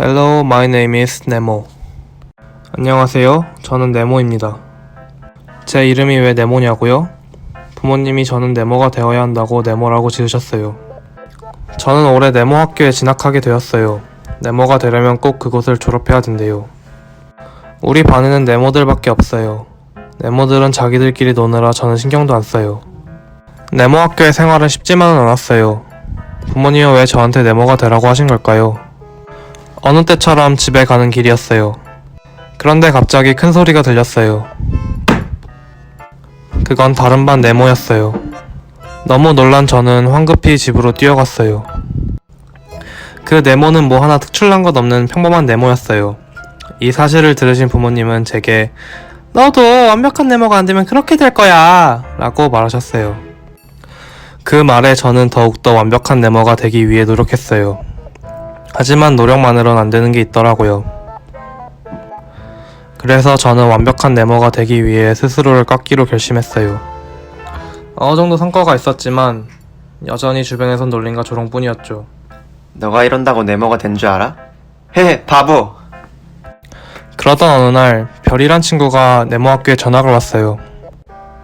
Hello, my name is Nemo. 안녕하세요. 저는 네모입니다. 제 이름이 왜 네모냐고요? 부모님이 저는 네모가 되어야 한다고 네모라고 지으셨어요. 저는 올해 네모 학교에 진학하게 되었어요. 네모가 되려면 꼭 그곳을 졸업해야 된대요. 우리 반에는 네모들밖에 없어요. 네모들은 자기들끼리 노느라 저는 신경도 안 써요. 네모 학교의 생활은 쉽지만은 않았어요. 부모님은 왜 저한테 네모가 되라고 하신 걸까요? 어느 때처럼 집에 가는 길이었어요. 그런데 갑자기 큰 소리가 들렸어요. 그건 다른 반 네모였어요. 너무 놀란 저는 황급히 집으로 뛰어갔어요. 그 네모는 뭐 하나 특출난 것 없는 평범한 네모였어요. 이 사실을 들으신 부모님은 제게 너도 완벽한 네모가 안 되면 그렇게 될 거야 라고 말하셨어요. 그 말에 저는 더욱더 완벽한 네모가 되기 위해 노력했어요. 하지만 노력만으론 안 되는 게 있더라고요. 그래서 저는 완벽한 네모가 되기 위해 스스로를 깎기로 결심했어요. 어느 정도 성과가 있었지만 여전히 주변에선 놀림과 조롱뿐이었죠. 너가 이런다고 네모가 된 줄 알아? 헤헤 바보 그러던 어느 날 별이란 친구가 네모 학교에 전학을 왔어요.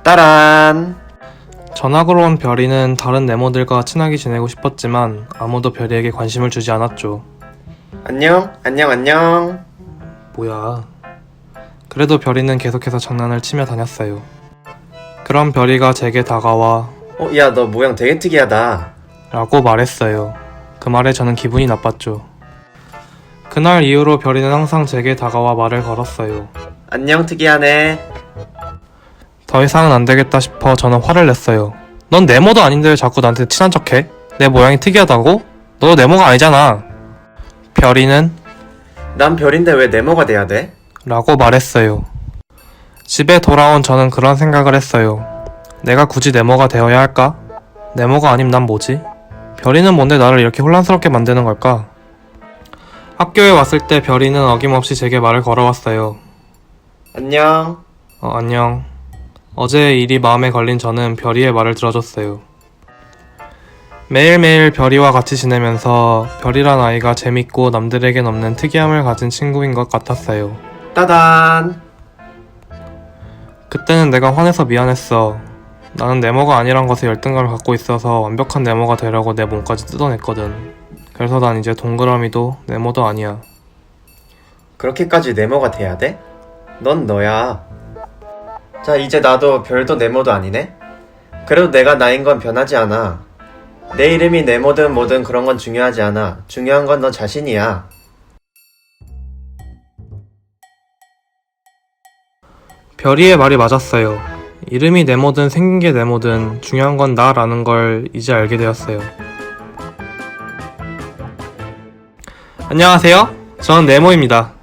따란 전학으로 온 별이는 다른 네모들과 친하게 지내고 싶었지만 아무도 별이에게 관심을 주지 않았죠. 안녕 안녕 안녕 뭐야. 그래도 별이는 계속해서 장난을 치며 다녔어요. 그럼 별이가 제게 다가와 어 야 너 모양 되게 특이하다 라고 말했어요. 그 말에 저는 기분이 나빴죠. 그날 이후로 별이는 항상 제게 다가와 말을 걸었어요. 안녕 특이하네 더 이상은 안 되겠다 싶어 저는 화를 냈어요. 넌 네모도 아닌데 왜 자꾸 나한테 친한 척해? 내 모양이 특이하다고? 너 네모가 아니잖아. 별이는 난 별인데 왜 네모가 돼야 돼? 라고 말했어요. 집에 돌아온 저는 그런 생각을 했어요. 내가 굳이 네모가 되어야 할까? 네모가 아님 난 뭐지? 별이는 뭔데 나를 이렇게 혼란스럽게 만드는 걸까? 학교에 왔을 때 별이는 어김없이 제게 말을 걸어왔어요. 안녕 어, 안녕. 어제의 일이 마음에 걸린 저는 별이의 말을 들어줬어요. 매일매일 별이와 같이 지내면서 별이란 아이가 재밌고 남들에겐 없는 특이함을 가진 친구인 것 같았어요. 따단 그때는 내가 화내서 미안했어. 나는 네모가 아니란 것에 열등감을 갖고 있어서 완벽한 네모가 되려고 내 몸까지 뜯어냈거든. 그래서 난 이제 동그라미도 네모도 아니야. 그렇게까지 네모가 돼야 돼? 넌 너야 자 이제 나도 별도 네모도 아니네 그래도 내가 나인 건 변하지 않아 내 이름이 네모든 뭐든 그런 건 중요하지 않아 중요한 건 너 자신이야 별이의 말이 맞았어요. 이름이 네모든 생긴 게 네모든 중요한 건 나라는 걸 이제 알게 되었어요. 안녕하세요. 저는 네모입니다.